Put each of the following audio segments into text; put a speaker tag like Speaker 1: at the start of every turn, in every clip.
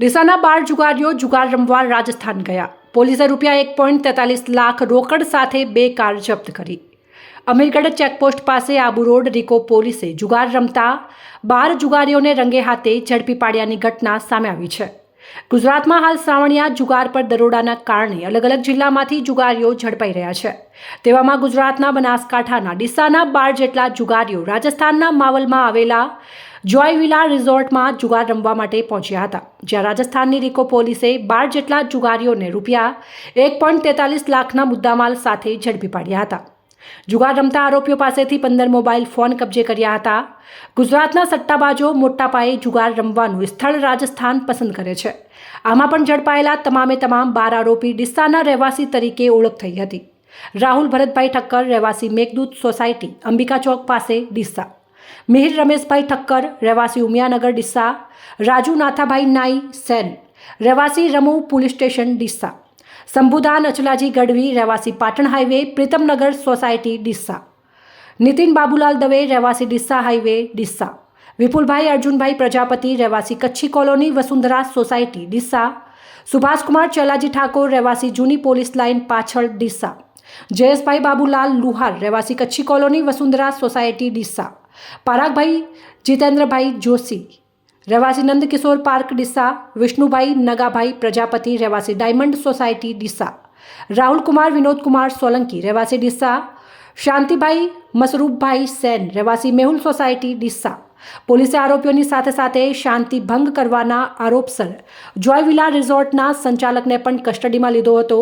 Speaker 1: ડીસાના બાર જુગારીઓ જુગાર રમવા રાજસ્થાન ગયા. પોલીસે રૂપિયા એક પોઈન્ટ તેતાલીસ લાખ રોકડ સાથે બે કાર જપ્ત કરી. અમીરગઢ ચેકપોસ્ટ પાસે આબુ રોડ રિકો પોલીસે જુગાર રમતા બાર જુગારીઓને રંગે હાથે ઝડપી પાડ્યાની ઘટના સામે આવી છે. ગુજરાતમાં હાલ શ્રાવણિયા જુગાર પર દરોડાના કારણે અલગ અલગ જિલ્લામાંથી જુગારીઓ ઝડપાઈ રહ્યા છે. તેવામાં ગુજરાતના બનાસકાંઠાના, ડીસાના બાર જેટલા જુગારીઓ રાજસ્થાનના માવલમાં આવેલા જોયવિલા રિઝોર્ટમાં જુગાર રમવા માટે પહોંચ્યા હતા, જ્યાં રાજસ્થાનની રિકો પોલીસે બાર જેટલા જુગારીઓને રૂપિયા એક પોઈન્ટ તેતાલીસ લાખના મુદ્દામાલ સાથે ઝડપી પાડ્યા હતા. જુગાર રમતા આરોપીઓ પાસેથી પંદર મોબાઈલ ફોન કબજે કર્યા હતા. ગુજરાતના સટ્ટાબાજો મોટા પાયે જુગાર રમવાનું સ્થળ રાજસ્થાન પસંદ કરે છે. આમાં પણ ઝડપાયેલા તમામે તમામ બાર આરોપી ડિસ્સાના રહેવાસી તરીકે ઓળખ થઈ હતી. રાહુલ ભરતભાઈ ઠક્કર રહેવાસી મેઘદૂત સોસાયટી અંબિકા ચોક પાસે ડિસ્સા મિહિર રમેશભાઈ ઠક્કર રહેવાસી ઉમિયાનગર ડિસ્સા રાજુ નાથાભાઈ નાઈ સેન રહેવાસી રમુ પોલીસ સ્ટેશન ડિસ્સા શંભુદાન અચલાજી ગઢવી રહેવાસી પાટણ હાઈવે, પ્રીતમનગર સોસાયટી ડિસ્સા નીતિન બાબુલાલ દવે રહેવાસી ડિસ્સા હાઈવે ડિસ્સા વિપુલભાઈ અર્જુનભાઈ પ્રજાપતિ રહેવાસી કચ્છી કોલોની, વસુંધરા સોસાયટી ડિસ્સા સુભાષકુમાર ચલાજી ઠાકોર રહેવાસી જૂની પોલીસ લાઇન પાછળ ડિસ્સા જયેશભાઈ બાબુલાલ લુહાર રહેવાસી કચ્છી કોલોની, વસુંધરા સોસાયટી ડિસ્સા પારાગભાઈ જીતેન્દ્રભાઈ જોશી રહેવાસી નંદકિશોર પાર્ક ડિસ્સા વિષ્ણુભાઈ નગાભાઈ પ્રજાપતિ, રહેવાસી ડાયમંડ સોસાયટી ડિસ્સા રાહુલકુમાર, વિનોદકુમાર સોલંકી, રહેવાસી ડિસ્સા શાંતિભાઈ મસરૂપભાઈ સેન, રહેવાસી મેહુલ સોસાયટી ડિસ્સા પોલીસે આરોપીઓની સાથે સાથે શાંતિ ભંગ કરવાના આરોપસર જોયવિલા રિઝોર્ટના સંચાલકને પણ કસ્ટડીમાં લીધો હતો.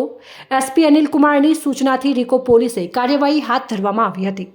Speaker 1: એસપી અનિલ કુમારની સૂચનાથી રિકો પોલીસે કાર્યવાહી હાથ ધરવામાં આવી હતી.